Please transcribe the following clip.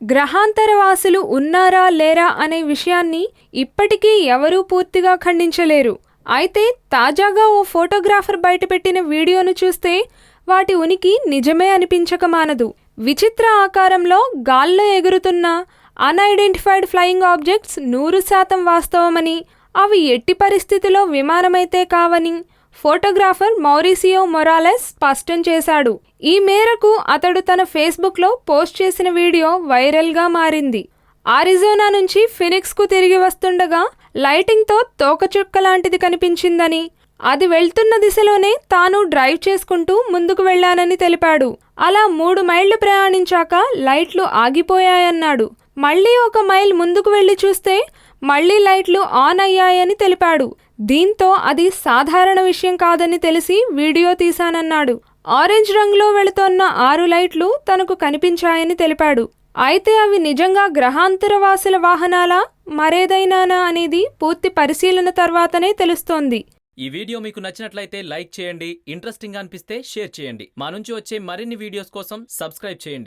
గ్రహాంతరవాసులు ఉన్నారా లేరా అనే విషయాన్ని ఇప్పటికీ ఎవరూ పూర్తిగా ఖండించలేరు. అయితే తాజాగా ఓ ఫోటోగ్రాఫర్ బయటపెట్టిన వీడియోను చూస్తే వాటి ఉనికి నిజమే అనిపించక మానదు. విచిత్ర ఆకారంలో గాల్లో ఎగురుతున్న అన్ఐడెంటిఫైడ్ ఫ్లయింగ్ ఆబ్జెక్ట్స్ నూరు శాతం వాస్తవమని అవి ఎట్టి పరిస్థితిలో విమానమైతే కావని ఫోటోగ్రాఫర్ మౌరిసియో మొరాలెస్ స్పష్టం చేశాడు. ఈ మేరకు అతడు తన ఫేస్బుక్లో పోస్ట్ చేసిన వీడియో వైరల్గా మారింది. ఆరిజోనా నుంచి ఫినిక్స్కు తిరిగి వస్తుండగా లైటింగ్తో తోకచుక్క లాంటిది కనిపించిందని అది వెళ్తున్న దిశలోనే తాను డ్రైవ్ చేసుకుంటూ ముందుకు వెళ్ళానని తెలిపాడు. అలా మూడు మైళ్ళు ప్రయాణించాక లైట్లు ఆగిపోయాయన్నాడు. మళ్ళీ ఒక మైల్ ముందుకు వెళ్ళి చూస్తే మళ్ళీ లైట్లు ఆన్ అయ్యాయని తెలిపాడు. దీంతో అది సాధారణ విషయం కాదని తెలిసి వీడియో తీశానన్నాడు. ఆరెంజ్ రంగులో వెళుతోన్న ఆరు లైట్లు తనకు కనిపించాయని తెలిపాడు. అయితే అవి నిజంగా గ్రహాంతరవాసుల వాహనాలా? మరేదైనానా అనేది పూర్తి పరిశీలన తర్వాతనే తెలుస్తోంది. ఈ వీడియో మీకు నచ్చినట్లయితే లైక్ చేయండి ఇంట్రెస్టింగ్ అనిపిస్తే షేర్ చేయండి. మా నుంచి వచ్చే మరిన్ని వీడియోస్ కోసం సబ్స్క్రైబ్ చేయండి.